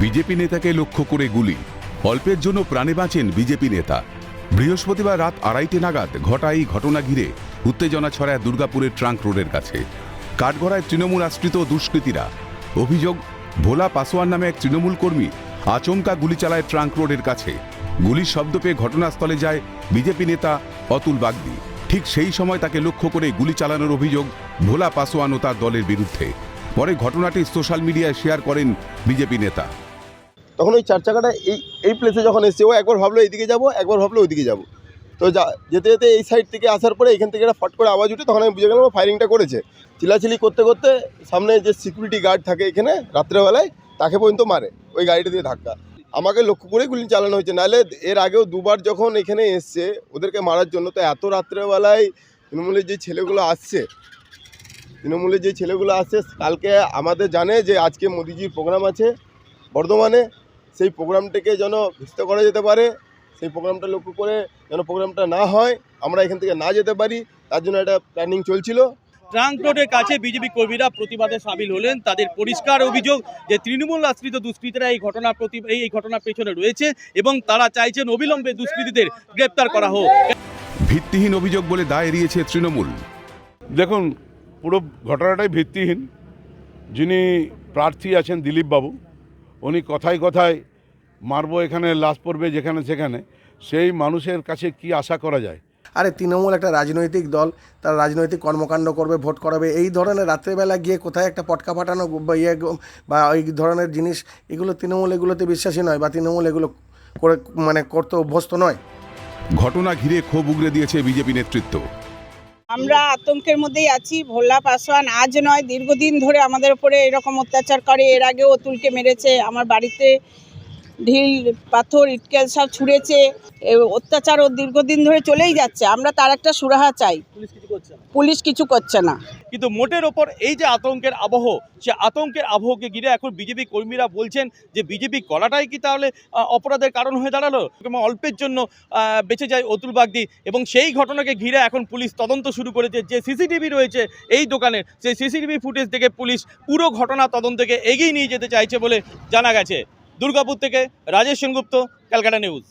BJP নেতাকে লক্ষ্য করে গুলি। অল্পের জন্য প্রাণে বাঁচেন বিজেপি নেতা। বৃহস্পতিবার রাত আড়াইটে নাগাদ ঘটা এই ঘটনা ঘিরে উত্তেজনা ছড়ায় দুর্গাপুরের ট্রাঙ্ক রোডের কাছে। কাঠগড়ায় তৃণমূল আশ্রিত দুষ্কৃতীরা। অভিযোগ, ভোলা পাসোয়ান নামে এক তৃণমূল কর্মী আচমকা গুলি চালায় ট্রাঙ্ক রোডের কাছে। গুলির শব্দ পেয়ে ঘটনাস্থলে যায় বিজেপি নেতা অতুল বাগদি। ঠিক সেই সময় তাকে লক্ষ্য করে গুলি চালানোর অভিযোগ ভোলা পাসোয়ান ও তার দলের বিরুদ্ধে। পরে ঘটনাটি সোশ্যাল মিডিয়ায় শেয়ার করেন বিজেপি নেতা। তখন ওই চার চাকাটা এই এই প্লেসে যখন এসছে, ও একবার ভাবলো এইদিকে যাব, একবার ভাবলো ওইদিকে যাব। তো যা, যেতে যেতে এই সাইড থেকে আসার পরে এখান থেকে একটা ফট করে আওয়াজ উঠে তখন আমি বুঝে গেলাম ফায়ারিংটা করেছে। চিলাচিলি করতে করতে সামনে যে সিকিউরিটি গার্ড থাকে এখানে রাত্রেবেলায়, তাকে পর্যন্ত মারে, ওই গাড়িটা দিয়ে ধাক্কা। আমাকে লক্ষ্য করে গুলি চালানো হয়েছে, নাহলে এর আগেও দুবার যখন এখানে এসছে, ওদেরকে মারার জন্য, তো এত রাত্রেবেলায় তৃণমূলের যে ছেলেগুলো আসছে, তৃণমূলের যে ছেলেগুলো আসছে, কালকে আমাদের জানে যে আজকে মোদিজির প্রোগ্রাম আছে, বর্ধমানে সেই প্রোগ্রামটাকে যেন ভিস্ত করা যেতে পারে সেই প্রোগ্রামটা লক্ষ্য করে যেন প্রোগ্রামটা না হয় আমরা এখান থেকে না যেতে পারি তার জন্য একটা প্ল্যানিং চলছিল। ট্রাঙ্ক রোডের কাছে বিজেপি কর্মীরা প্রতিবাদে সামিল হলেন। তাদের পরিষ্কার অভিযোগ যে তৃণমূল আশ্রিত দুষ্কৃতীরা এই ঘটনা প্রতি এই এই ঘটনার পেছনে রয়েছে এবং তারা চাইছেন অবিলম্বে দুষ্কৃতীদের গ্রেপ্তার করা হোক। ভিত্তিহীন অভিযোগ বলে দায় এড়িয়েছে তৃণমূল। দেখুন পুরো ঘটনাটাই ভিত্তিহীন। যিনি প্রার্থী আছেন দিলীপ বাবু উনি কথায় কথায় মারবো এখানে লাশ পড়বে যেখানে সেখানে সেই মানুষের কাছে কি আশা করা যায়? আরে তৃণমূল একটা রাজনৈতিক দল তারা রাজনৈতিক কর্মকাণ্ড করবে ভোট করাবে এই ধরনের রাত্রেবেলা গিয়ে কোথায় একটা পটকা ফাটানো বা ইয়ে বা এই ধরনের জিনিস এগুলো তৃণমূল এগুলোতে বিশ্বাসী নয় বা তৃণমূল এগুলো করে মানে করতে অভ্যস্ত নয়। ঘটনা ঘিরে ক্ষোভ উগরে দিয়েছে বিজেপি নেতৃত্ব। আমরা আতঙ্কের মধ্যেই আছি, ভোলা পাসওয়ান আজ নয়, দীর্ঘদিন ধরে আমাদের উপরে এরকম অত্যাচার করে। এর আগেও অতুলকে মেরেছে, আমার বাড়িতে ঢিল পাথর ইটকেল সব ছুঁড়েছে। অত্যাচার ও দীর্ঘদিন ধরে চলেই যাচ্ছে। আমরা তার একটা সুরাহা চাই। পুলিশ কিছু করছে না? কিন্তু মোটের ওপর এই যে আতঙ্কের আবহ সে আতঙ্কের আবহকে ঘিরে এখন বিজেপি কর্মীরা বলছেন যে বিজেপি করাটাই কি তাহলে অপরাধের কারণ হয়ে দাঁড়াল? এবং অল্পের জন্য বেঁচে যায় অতুল বাগদি। এবং সেই ঘটনাকে ঘিরে এখন পুলিশ তদন্ত শুরু করেছে। যে সিসিটিভি রয়েছে এই দোকানের সেই সিসিটিভি ফুটেজ থেকে পুলিশ পুরো ঘটনা তদন্তকে এগিয়ে নিয়ে যেতে চাইছে বলে জানা গেছে। দুর্গাপুর থেকে রাজেশ সেনগুপ্ত ক্যালকাটা নিউজ